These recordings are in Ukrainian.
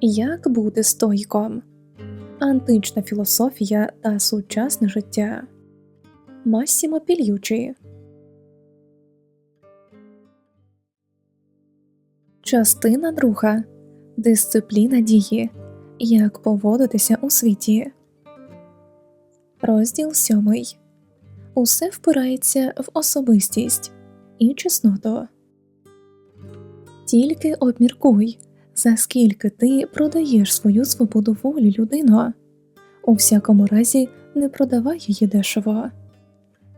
Як бути стойком? Антична філософія та сучасне життя. Массімо Пільючі. Частина друга. Дисципліна дії. Як поводитися у світі. Розділ сьомий. Усе впирається в особистість і чесноту. Тільки обміркуй, за скільки ти продаєш свою свободу волі людино. У всякому разі, не продавай її дешево.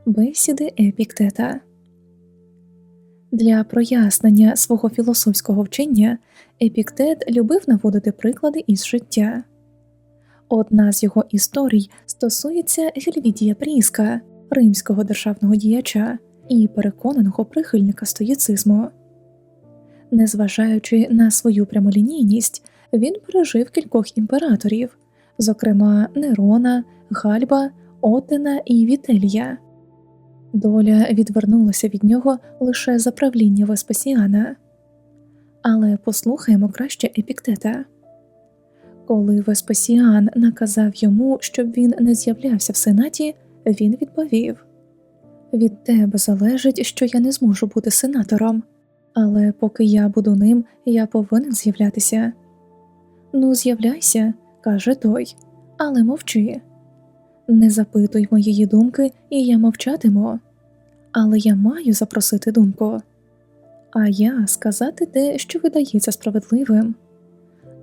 Бесіди Епіктета для прояснення свого філософського вчення Епіктет любив наводити приклади із життя. Одна з його історій стосується Гельвідія Пріска, римського державного діяча і переконаного прихильника стоїцизму. Незважаючи на свою прямолінійність, він пережив кількох імператорів, зокрема Нерона, Гальба, Отена і Вітелія. Доля відвернулася від нього лише за правління Веспасіана. Але послухаємо краще епіктета. Коли Веспасіан наказав йому, щоб він не з'являвся в сенаті, він відповів Від тебе залежить, що я не зможу бути сенатором, але поки я буду ним, я повинен з'являтися. Ну, з'являйся, каже той, але мовчи. Не запитуй моєї думки, і я мовчатиму, але я маю запросити думку, а я сказати те, що видається справедливим.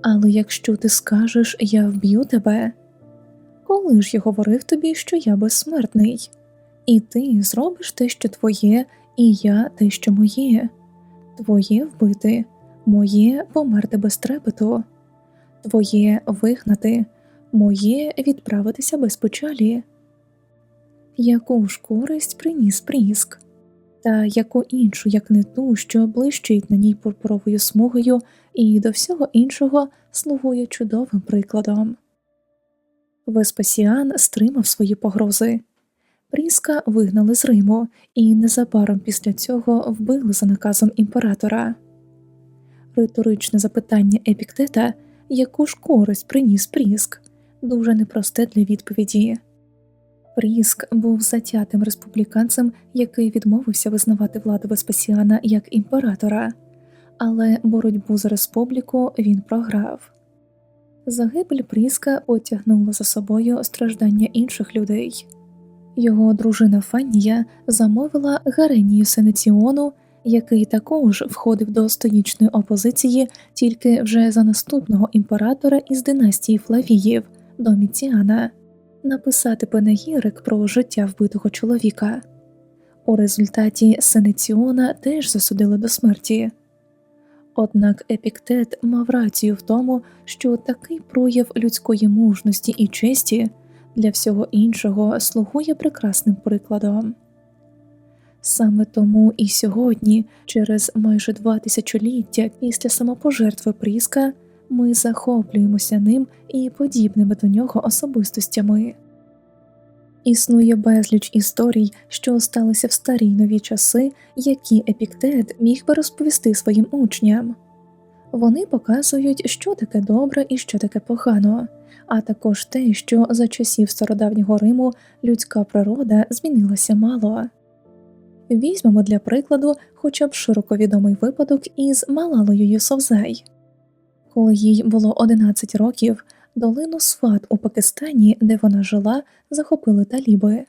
Але якщо ти скажеш я вб'ю тебе, коли ж я говорив тобі, що я безсмертний, і ти зробиш те, що твоє, і я те, що моє, твоє вбити, моє померти без трепету, твоє вигнати моє відправитися без печалі. Яку ж користь приніс пріск, та яку іншу, як не ту, що блищить на ній пурпуровою смугою, і до всього іншого слугує чудовим прикладом. Веспасіан стримав свої погрози. Пріска вигнали з Риму і незабаром після цього вбили за наказом імператора. Риторичне запитання Епіктета, яку ж користь приніс Пріск, дуже непросте для відповіді. Пріск був затятим республіканцем, який відмовився визнавати владу Веспасіана як імператора, але боротьбу за республіку він програв. Загибель Пріска потягнула за собою страждання інших людей. Його дружина Фаннія замовила Гаренію Сенеціону, який також входив до стоїчної опозиції тільки вже за наступного імператора із династії Флавіїв Доміціана, написати панегірик про життя вбитого чоловіка. У результаті Сенеціона теж засудили до смерті. Однак Епіктет мав рацію в тому, що такий прояв людської мужності і честі для всього іншого слугує прекрасним прикладом. Саме тому і сьогодні, через майже два тисячоліття після самопожертви Пріска, ми захоплюємося ним і подібними до нього особистостями. Існує безліч історій, що сталися в старі нові часи, які епіктет міг би розповісти своїм учням. Вони показують, що таке добре і що таке погано, а також те, що за часів стародавнього Риму людська природа змінилася мало. Візьмемо для прикладу хоча б широко відомий випадок із Малалою Юсовзай. Коли їй було 11 років, долину Сват у Пакистані, де вона жила, захопили таліби.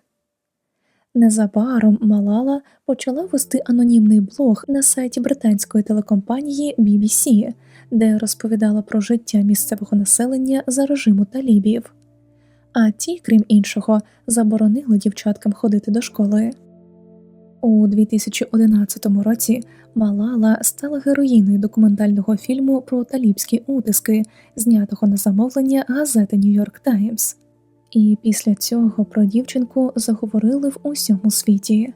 Незабаром Малала почала вести анонімний блог на сайті британської телекомпанії BBC, де розповідала про життя місцевого населення за режиму талібів, а ті, крім іншого, заборонили дівчаткам ходити до школи. У 2011 році Малала стала героїною документального фільму про талібські утиски, знятого на замовлення газети Нью-Йорк Таймс. І після цього про дівчинку заговорили в усьому світі.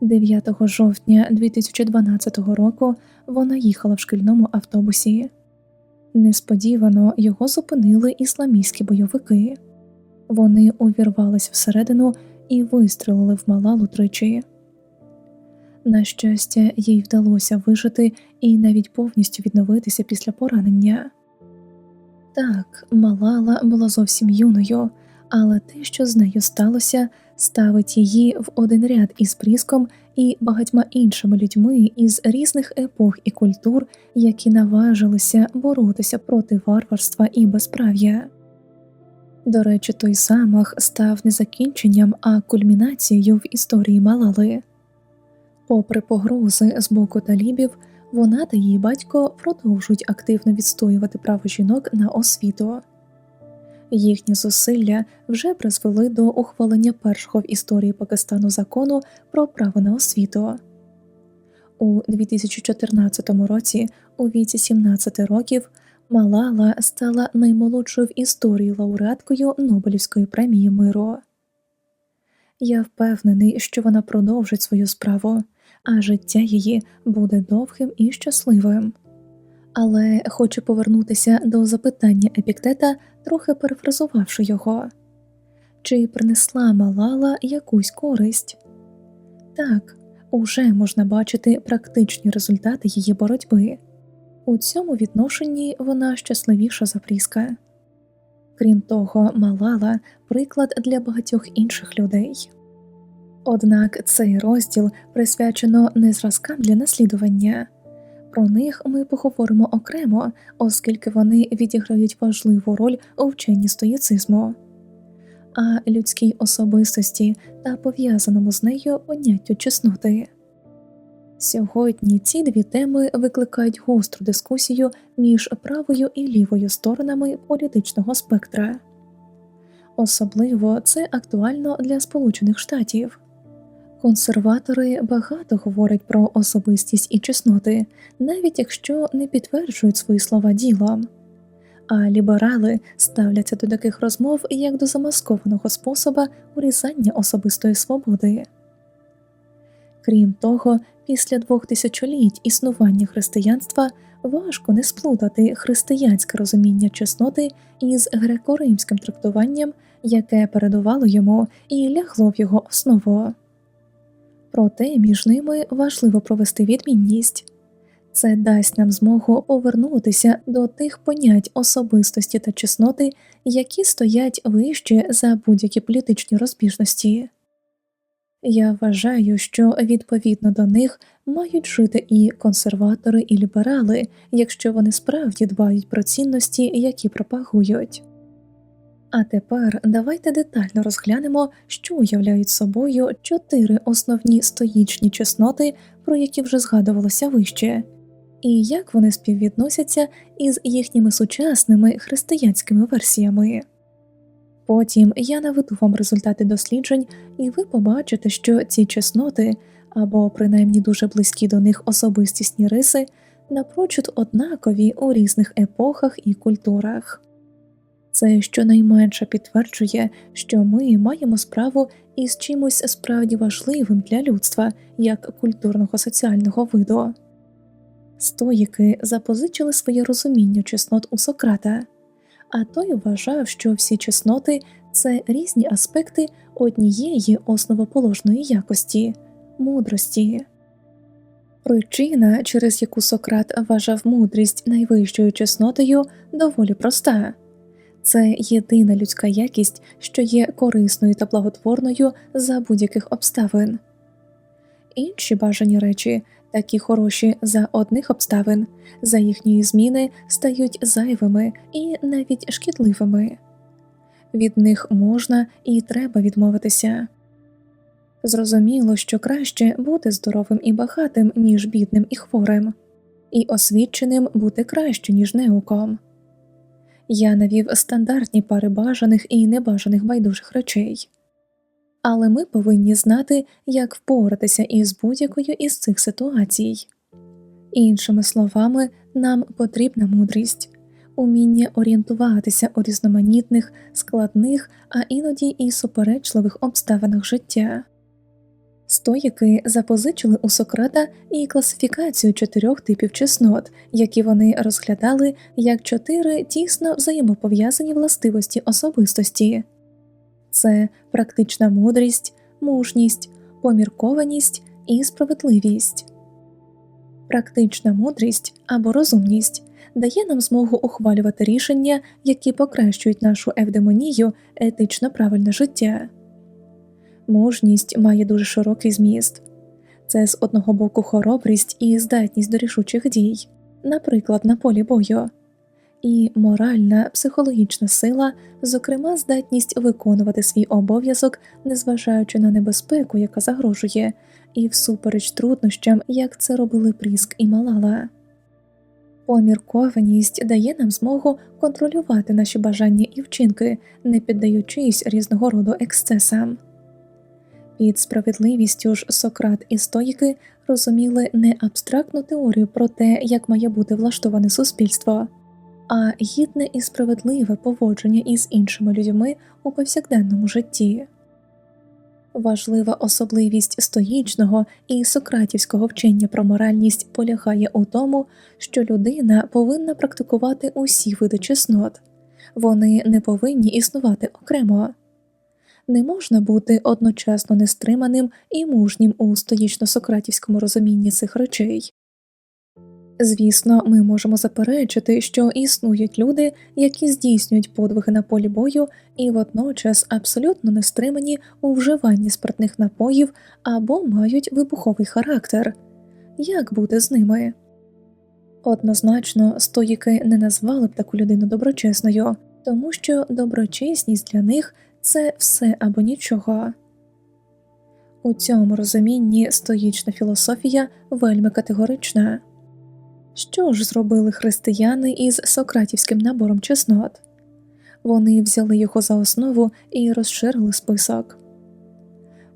9 жовтня 2012 року вона їхала в шкільному автобусі. Несподівано його зупинили ісламістські бойовики. Вони увірвались всередину і вистрелили в Малалу тричі. На щастя, їй вдалося вижити і навіть повністю відновитися після поранення. Так, Малала була зовсім юною, але те, що з нею сталося, ставить її в один ряд із Пріском і багатьма іншими людьми із різних епох і культур, які наважилися боротися проти варварства і безправ'я. До речі, той замах став не закінченням, а кульмінацією в історії Малали. Попри погрози з боку талібів, вона та її батько продовжують активно відстоювати право жінок на освіту. Їхні зусилля вже призвели до ухвалення першого в історії Пакистану закону про право на освіту. У 2014 році, у віці 17 років, Малала стала наймолодшою в історії лауреаткою Нобелівської премії миру. Я впевнений, що вона продовжить свою справу, а життя її буде довгим і щасливим. Але хочу повернутися до запитання епіктета, трохи перефразувавши його чи принесла Малала якусь користь? Так, уже можна бачити практичні результати її боротьби. У цьому відношенні вона щасливіша за Пріска. Крім того, Малала приклад для багатьох інших людей. Однак цей розділ присвячено не зразкам для наслідування, про них ми поговоримо окремо, оскільки вони відіграють важливу роль у вченні стоїцизму, а людській особистості та пов'язаному з нею поняттю чесноти. Сьогодні ці дві теми викликають гостру дискусію між правою і лівою сторонами політичного спектра. Особливо це актуально для Сполучених Штатів. Консерватори багато говорять про особистість і чесноти, навіть якщо не підтверджують свої слова ділом, а ліберали ставляться до таких розмов як до замаскованого способа урізання особистої свободи. Крім того, після двох тисячоліть існування християнства важко не сплутати християнське розуміння чесноти із греко-римським трактуванням, яке передувало йому і лягло в його основу. Проте між ними важливо провести відмінність це дасть нам змогу повернутися до тих понять особистості та чесноти, які стоять вище за будь-які політичні розбіжності. Я вважаю, що відповідно до них мають жити і консерватори, і ліберали, якщо вони справді дбають про цінності, які пропагують. А тепер давайте детально розглянемо, що уявляють собою чотири основні стоїчні чесноти, про які вже згадувалося вище, і як вони співвідносяться із їхніми сучасними християнськими версіями. Потім я наведу вам результати досліджень, і ви побачите, що ці чесноти або принаймні дуже близькі до них особистісні риси напрочуд однакові у різних епохах і культурах. Це щонайменше підтверджує, що ми маємо справу із чимось справді важливим для людства як культурного соціального виду. Стоїки запозичили своє розуміння чеснот у Сократа, а той вважав, що всі чесноти це різні аспекти однієї основоположної якості мудрості. Причина, через яку Сократ вважав мудрість найвищою чеснотою, доволі проста це єдина людська якість, що є корисною та благотворною за будь-яких обставин. Інші бажані речі, такі хороші за одних обставин, за їхньої зміни стають зайвими і навіть шкідливими, від них можна і треба відмовитися. Зрозуміло, що краще бути здоровим і багатим, ніж бідним і хворим, і освіченим бути краще, ніж неуком. Я навів стандартні пари бажаних і небажаних байдужих речей, але ми повинні знати, як впоратися із будь-якою із цих ситуацій. Іншими словами, нам потрібна мудрість, уміння орієнтуватися у різноманітних, складних, а іноді і суперечливих обставинах життя. Стоїки запозичили у Сократа і класифікацію чотирьох типів чеснот, які вони розглядали як чотири тісно взаємопов'язані властивості особистості це практична мудрість, мужність, поміркованість і справедливість. Практична мудрість або розумність дає нам змогу ухвалювати рішення, які покращують нашу евдемонію, етично правильне життя. Мужність має дуже широкий зміст це з одного боку хоробрість і здатність до рішучих дій, наприклад, на полі бою, і моральна психологічна сила, зокрема, здатність виконувати свій обов'язок, незважаючи на небезпеку, яка загрожує, і всупереч труднощам, як це робили Пріск і Малала. Поміркованість дає нам змогу контролювати наші бажання і вчинки, не піддаючись різного роду ексцесам. Під справедливістю ж Сократ і стоїки розуміли не абстрактну теорію про те, як має бути влаштоване суспільство, а гідне і справедливе поводження із іншими людьми у повсякденному житті. Важлива особливість стоїчного і сократівського вчення про моральність полягає у тому, що людина повинна практикувати усі види чеснот, вони не повинні існувати окремо не можна бути одночасно нестриманим і мужнім у стоїчно-сократівському розумінні цих речей. Звісно, ми можемо заперечити, що існують люди, які здійснюють подвиги на полі бою і водночас абсолютно нестримані у вживанні спиртних напоїв або мають вибуховий характер. Як бути з ними? Однозначно, стоїки не назвали б таку людину доброчесною, тому що доброчесність для них це все або нічого. У цьому розумінні стоїчна філософія вельми категорична. Що ж зробили християни із сократівським набором чеснот? Вони взяли його за основу і розширили список.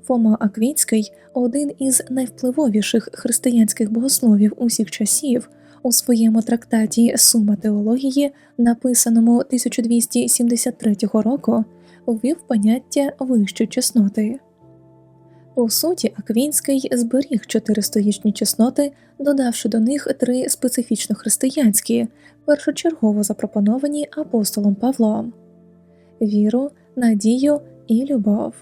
Фома Аквінський, один із найвпливовіших християнських богословів усіх часів, у своєму трактаті Сума теології, написаному 1273 року, ввів поняття вищої чесноти. У суті, Аквінський зберіг чотири стоїчні чесноти, додавши до них три специфічно християнські, першочергово запропоновані апостолом Павлом віру, надію і любов.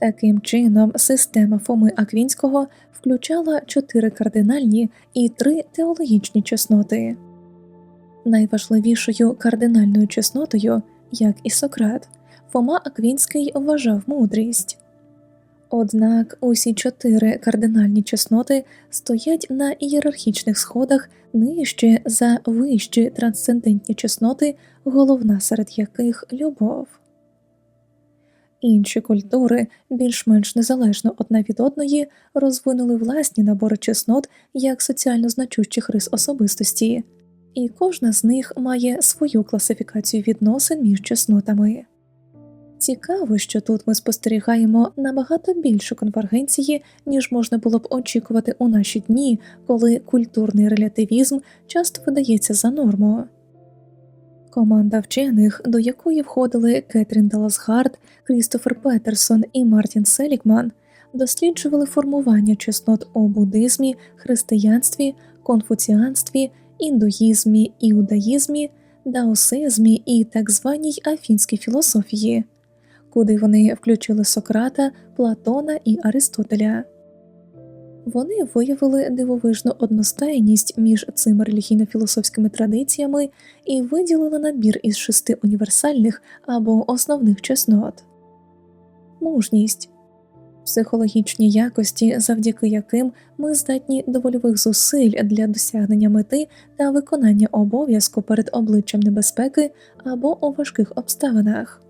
Таким чином, система Фоми Аквінського включала чотири кардинальні і три теологічні чесноти. Найважливішою кардинальною чеснотою як і Сократ, Фома Аквінський вважав мудрість. Однак усі чотири кардинальні чесноти стоять на ієрархічних сходах нижче за вищі трансцендентні чесноти, головна серед яких любов. Інші культури, більш-менш незалежно одна від одної, розвинули власні набори чеснот як соціально значущих рис особистості, і кожна з них має свою класифікацію відносин між чеснотами. Цікаво, що тут ми спостерігаємо набагато більше конвергенції, ніж можна було б очікувати у наші дні, коли культурний релятивізм часто видається за норму. Команда вчених, до якої входили Кетрін Даласгард, Крістофер Петерсон і Мартін Селікман, досліджували формування чеснот у буддизмі, християнстві, конфуціанстві індуїзмі, іудаїзмі, даосизмі і так званій афінській філософії, куди вони включили Сократа, Платона і Аристотеля. Вони виявили дивовижну одностайність між цими релігійно-філософськими традиціями і виділили набір із шести універсальних або основних чеснот мужність, психологічні якості, завдяки яким ми здатні до вольових зусиль для досягнення мети та виконання обов'язку перед обличчям небезпеки або у важких обставинах,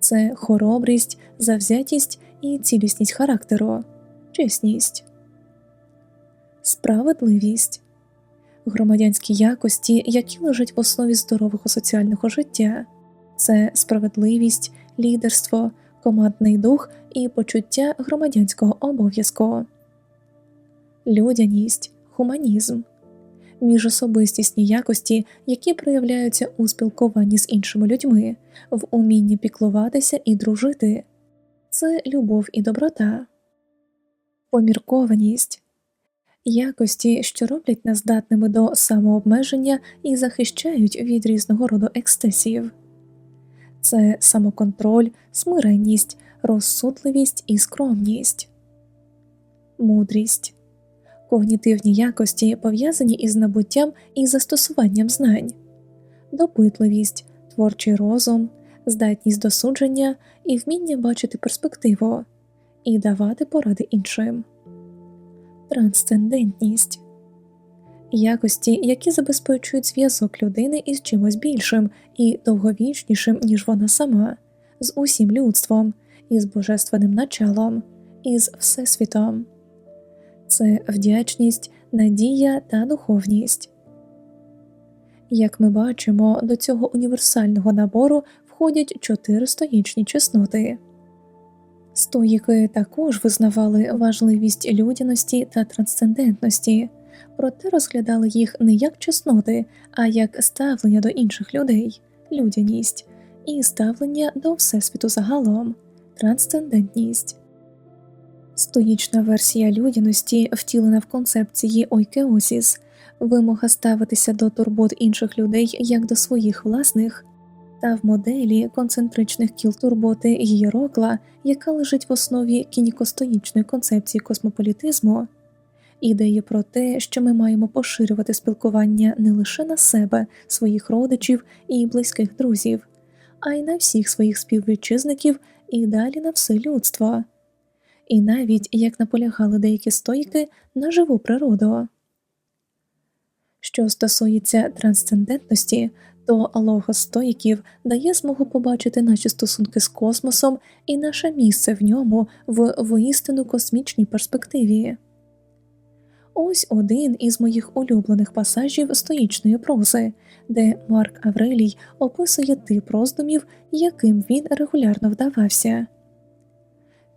це хоробрість, завзятість і цілісність характеру, чесність, справедливість. Громадянські якості, які лежать в основі здорового соціального життя, це справедливість, лідерство, командний дух і почуття громадянського обов'язку, людяність, гуманізм, міжособистісні якості, які проявляються у спілкуванні з іншими людьми, в умінні піклуватися і дружити, це любов і доброта, поміркованість. Якості, що роблять нас здатними до самообмеження і захищають від різного роду екстесів це самоконтроль, смиренність, розсудливість і скромність, мудрість, когнітивні якості пов'язані із набуттям і застосуванням знань, допитливість, творчий розум, здатність до судження і вміння бачити перспективу і давати поради іншим, трансцендентність. Якості, які забезпечують зв'язок людини із чимось більшим і довговічнішим, ніж вона сама, з усім людством, із божественним началом, із Всесвітом, це вдячність, надія та духовність. Як ми бачимо, до цього універсального набору входять чотири стоїчні чесноти. Стоїки також визнавали важливість людяності та трансцендентності, проте розглядали їх не як чесноти, а як ставлення до інших людей, людяність і ставлення до всесвіту загалом, трансцендентність. Стоїчна версія людяності, втілена в концепції ойкеосіс, вимога ставитися до турбот інших людей як до своїх власних, та в моделі концентричних кіл турботи Гієрокла, яка лежить в основі кінікостоїчної концепції космополітизму, ідеї про те, що ми маємо поширювати спілкування не лише на себе, своїх родичів і близьких друзів, а й на всіх своїх співвітчизників і далі на все людство і навіть, як наполягали деякі стойки, на живу природу. Що стосується трансцендентності, то логос стоїків дає змогу побачити наші стосунки з космосом і наше місце в ньому в воістину космічній перспективі. Ось один із моїх улюблених пасажів стоїчної прози, де Марк Аврелій описує тип роздумів, яким він регулярно вдавався.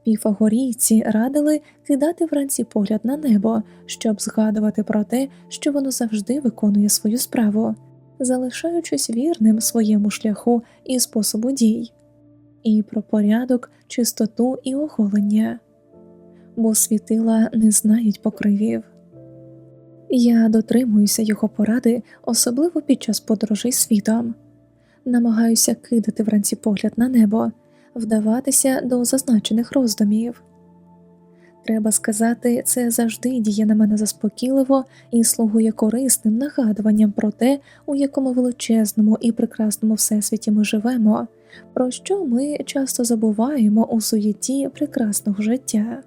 Піфагорійці радили кидати вранці погляд на небо, щоб згадувати про те, що воно завжди виконує свою справу, залишаючись вірним своєму шляху і способу дій, і про порядок, чистоту і оголення, бо світила не знають покривів. Я дотримуюся його поради, особливо під час подорожей світом, намагаюся кидати вранці погляд на небо вдаватися до зазначених роздумів. Треба сказати, це завжди діє на мене заспокійливо і слугує корисним нагадуванням про те, у якому величезному і прекрасному всесвіті ми живемо, про що ми часто забуваємо у суєті прекрасного життя.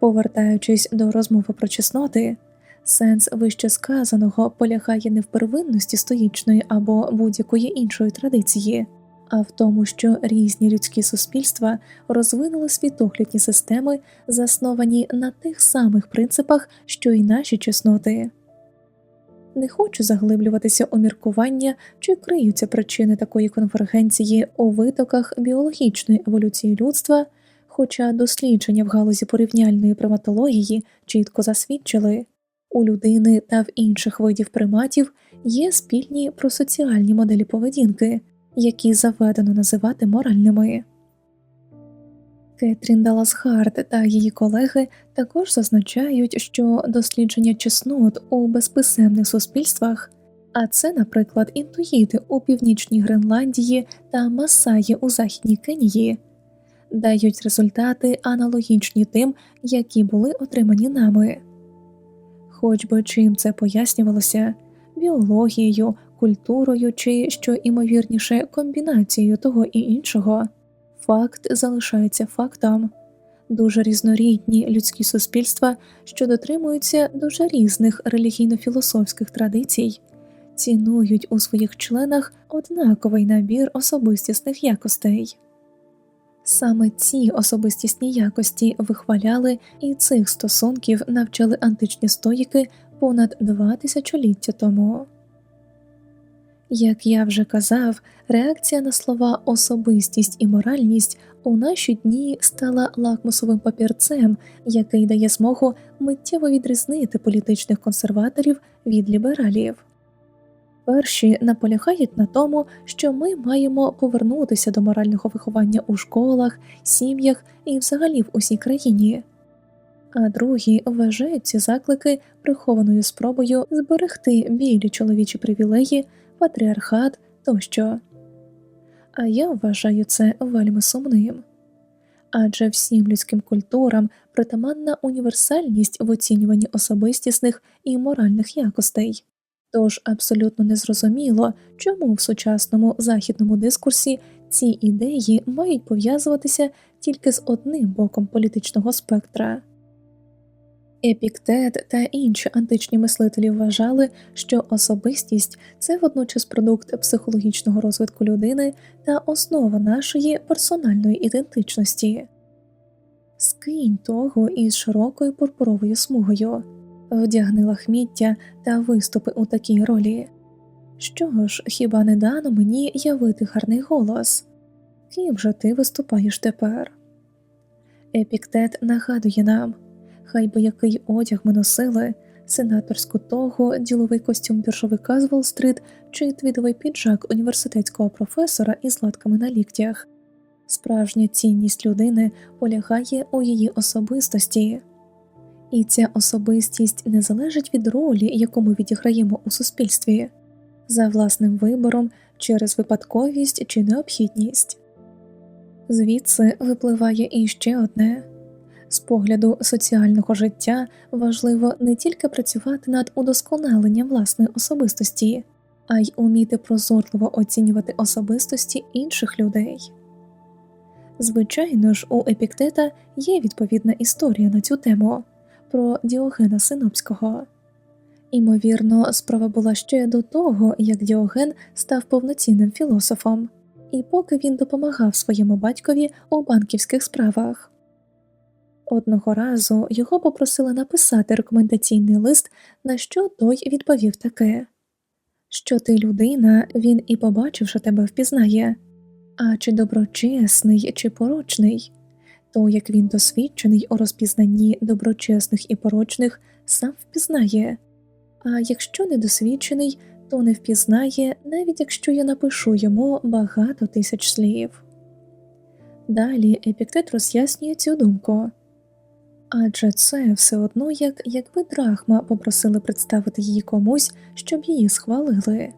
Повертаючись до розмови про чесноти, сенс вище сказаного полягає не в первинності стоїчної або будь-якої іншої традиції а в тому, що різні людські суспільства розвинули світоглядні системи, засновані на тих самих принципах, що й наші чесноти. Не хочу заглиблюватися у міркування, чи криються причини такої конвергенції у витоках біологічної еволюції людства, хоча дослідження в галузі порівняльної приматології чітко засвідчили у людини та в інших видів приматів є спільні просоціальні моделі поведінки, які заведено називати моральними. Кетрін Даласгард та її колеги також зазначають, що дослідження чеснот у безписемних суспільствах, а це, наприклад, інтуїти у північній Гренландії та Масаї у Західній Кенії, дають результати аналогічні тим, які були отримані нами. Хоч би чим це пояснювалося біологією, культурою чи, що імовірніше, комбінацією того і іншого, факт залишається фактом. Дуже різнорідні людські суспільства, що дотримуються дуже різних релігійно-філософських традицій, цінують у своїх членах однаковий набір особистісних якостей. Саме ці особистісні якості вихваляли і цих стосунків навчали античні стоїки понад два тисячоліття тому. Як я вже казав, реакція на слова особистість і моральність у наші дні стала лакмусовим папірцем, який дає змогу миттєво відрізнити політичних консерваторів від лібералів. Перші наполягають на тому, що ми маємо повернутися до морального виховання у школах, сім'ях і взагалі в усій країні, а другі вважають ці заклики прихованою спробою зберегти білі чоловічі привілеї патріархат тощо. А я вважаю це вельми сумним. адже всім людським культурам притаманна універсальність в оцінюванні особистісних і моральних якостей. Тож абсолютно незрозуміло, чому в сучасному західному дискурсі ці ідеї мають пов'язуватися тільки з одним боком політичного спектра. Епіктет та інші античні мислителі вважали, що особистість це водночас продукт психологічного розвитку людини та основа нашої персональної ідентичності. Скинь того із широкою пурпуровою смугою, вдягни лахміття та виступи у такій ролі. Що ж, хіба не дано мені явити гарний голос? Ким же ти виступаєш тепер? Епіктет нагадує нам хай би який одяг ми носили, сенаторську того, діловий костюм біржовика з Уолл-стрит чи твідовий піджак університетського професора із латками на ліктях. Справжня цінність людини полягає у її особистості, і ця особистість не залежить від ролі, яку ми відіграємо у суспільстві, за власним вибором через випадковість чи необхідність. Звідси випливає іще одне з погляду соціального життя важливо не тільки працювати над удосконаленням власної особистості, а й уміти прозорливо оцінювати особистості інших людей. Звичайно ж, у епіктета є відповідна історія на цю тему про Діогена Синопського. Імовірно, справа була ще до того, як Діоген став повноцінним філософом, і поки він допомагав своєму батькові у банківських справах. Одного разу його попросили написати рекомендаційний лист, на що той відповів таке що ти людина, він і побачивши тебе впізнає, а чи доброчесний, чи порочний, то як він досвідчений у розпізнанні доброчесних і порочних, сам впізнає, а якщо недосвідчений, то не впізнає, навіть якщо я напишу йому багато тисяч слів. Далі епіктет роз'яснює цю думку. Адже це все одно, як якби Драхма попросили представити її комусь, щоб її схвалили.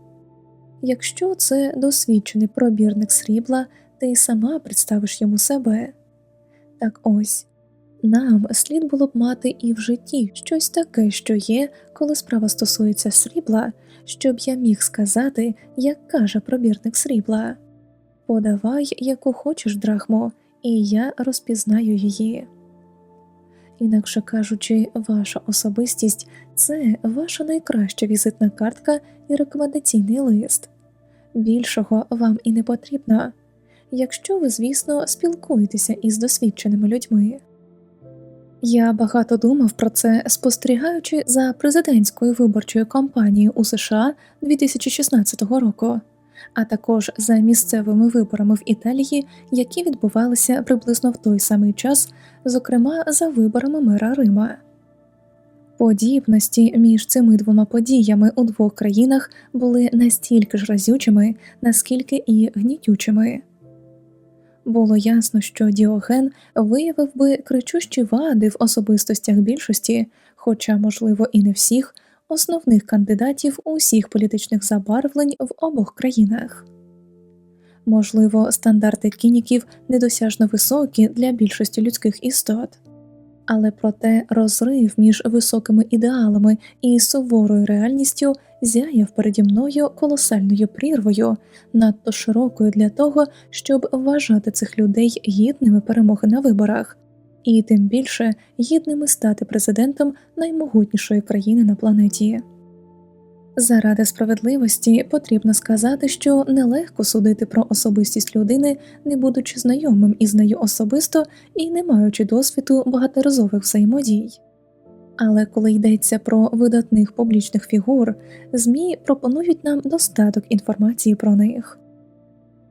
Якщо це досвідчений пробірник срібла, ти сама представиш йому себе. Так ось нам слід було б мати і в житті щось таке, що є, коли справа стосується срібла, щоб я міг сказати, як каже пробірник срібла подавай, яку хочеш драхмо, і я розпізнаю її. Інакше кажучи, ваша особистість це ваша найкраща візитна картка і рекомендаційний лист. Більшого вам і не потрібно, якщо ви, звісно, спілкуєтеся із досвідченими людьми. Я багато думав про це, спостерігаючи за президентською виборчою кампанією у США 2016 року а також за місцевими виборами в Італії, які відбувалися приблизно в той самий час, зокрема за виборами мера Рима. Подібності між цими двома подіями у двох країнах були настільки ж разючими, наскільки і гнітючими. Було ясно, що Діоген виявив би кричущі вади в особистостях більшості, хоча, можливо, і не всіх, основних кандидатів усіх політичних забарвлень в обох країнах. Можливо, стандарти кініків недосяжно високі для більшості людських істот, але проте розрив між високими ідеалами і суворою реальністю зяяв переді мною колосальною прірвою, надто широкою для того, щоб вважати цих людей гідними перемоги на виборах, і тим більше гідними стати президентом наймогутнішої країни на планеті. Заради справедливості потрібно сказати, що нелегко судити про особистість людини, не будучи знайомим із нею особисто і не маючи досвіду багаторазових взаємодій. Але коли йдеться про видатних публічних фігур, ЗМІ пропонують нам достаток інформації про них.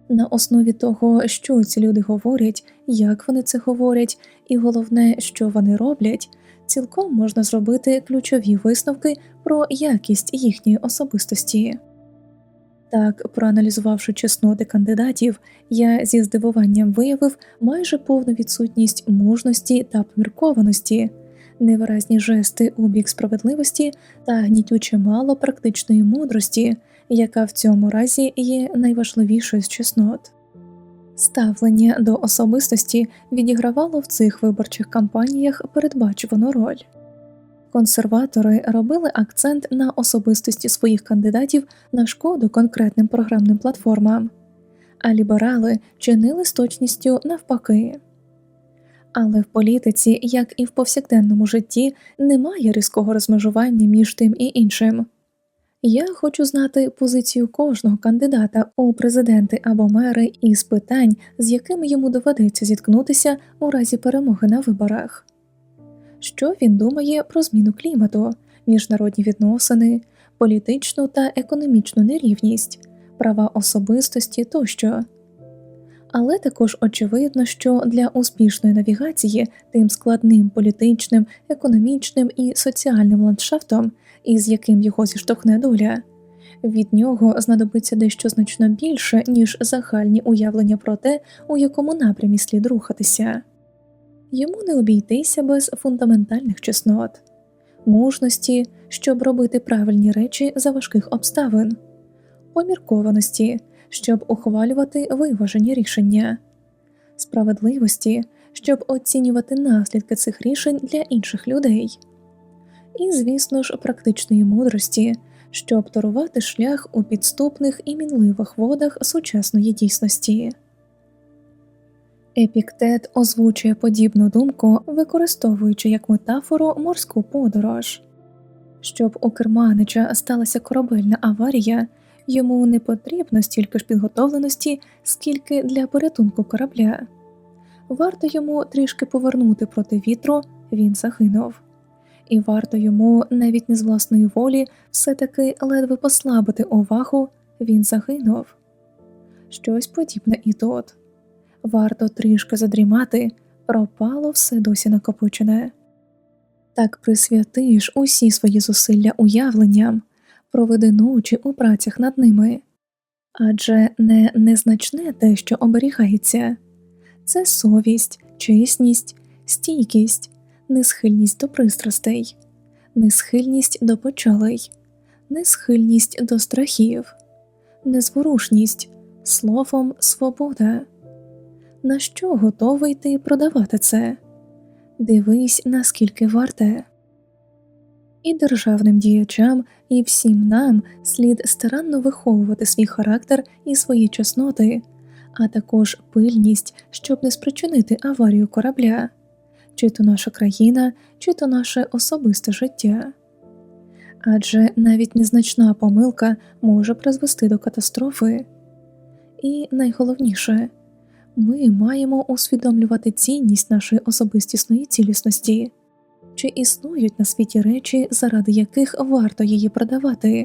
На основі того, що ці люди говорять, як вони це говорять, і головне, що вони роблять, цілком можна зробити ключові висновки про якість їхньої особистості. Так, проаналізувавши чесноти кандидатів, я зі здивуванням виявив майже повну відсутність мужності та поміркованості, невиразні жести у бік справедливості та гнітюче мало практичної мудрості, яка в цьому разі є найважливішою з чеснот. Ставлення до особистості відігравало в цих виборчих кампаніях передбачувану роль. Консерватори робили акцент на особистості своїх кандидатів на шкоду конкретним програмним платформам, а ліберали чинили з точністю навпаки. Але в політиці, як і в повсякденному житті, немає різкого розмежування між тим і іншим. Я хочу знати позицію кожного кандидата у президенти або мери із питань, з якими йому доведеться зіткнутися у разі перемоги на виборах. Що він думає про зміну клімату, міжнародні відносини, політичну та економічну нерівність, права особистості тощо. Але також очевидно, що для успішної навігації тим складним політичним, економічним і соціальним ландшафтом, із яким його зіштовхне доля, від нього знадобиться дещо значно більше, ніж загальні уявлення про те, у якому напрямі слід рухатися. Йому не обійтися без фундаментальних чеснот, мужності, щоб робити правильні речі за важких обставин, поміркованості щоб ухвалювати виважені рішення, справедливості, щоб оцінювати наслідки цих рішень для інших людей, і, звісно ж, практичної мудрості, щоб торувати шлях у підступних і мінливих водах сучасної дійсності. Епіктет озвучує подібну думку, використовуючи як метафору морську подорож. Щоб у керманича сталася корабельна аварія, Йому не потрібно стільки ж підготовленості, скільки для порятунку корабля. Варто йому трішки повернути проти вітру, він загинув, і варто йому, навіть не з власної волі, все таки ледве послабити увагу, він загинув. Щось подібне і тут. Варто трішки задрімати, пропало все досі накопичене. Так присвятиш усі свої зусилля уявленням проведи ночі у працях над ними, адже не незначне те, що оберігається, це совість, чесність, стійкість, несхильність до пристрастей, несхильність до почалей, несхильність до страхів, незворушність, словом, свобода. На що готовий ти продавати це? Дивись, наскільки варте і державним діячам, і всім нам слід старанно виховувати свій характер і свої чесноти, а також пильність, щоб не спричинити аварію корабля, чи то наша країна, чи то наше особисте життя. Адже навіть незначна помилка може призвести до катастрофи. І найголовніше, ми маємо усвідомлювати цінність нашої особистісної цілісності чи існують на світі речі, заради яких варто її продавати.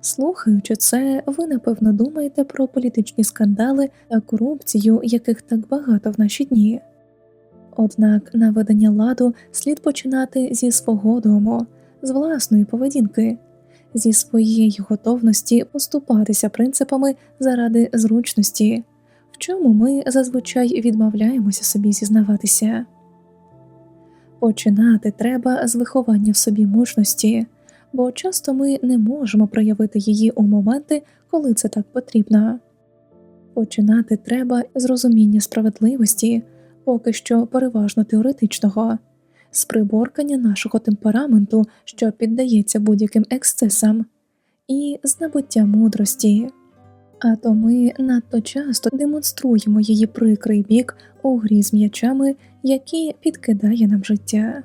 Слухаючи це, ви напевно думаєте про політичні скандали та корупцію, яких так багато в наші дні. Однак наведення ладу слід починати зі свого дому, з власної поведінки, зі своєї готовності поступатися принципами заради зручності, в чому ми зазвичай відмовляємося собі зізнаватися. Починати треба з виховання в собі мужності, бо часто ми не можемо проявити її у моменти, коли це так потрібно. Починати треба з розуміння справедливості, поки що переважно теоретичного, з приборкання нашого темпераменту, що піддається будь-яким ексцесам, і з набуття мудрості. А то ми надто часто демонструємо її прикрий бік у грі з м'ячами, які підкидає нам життя.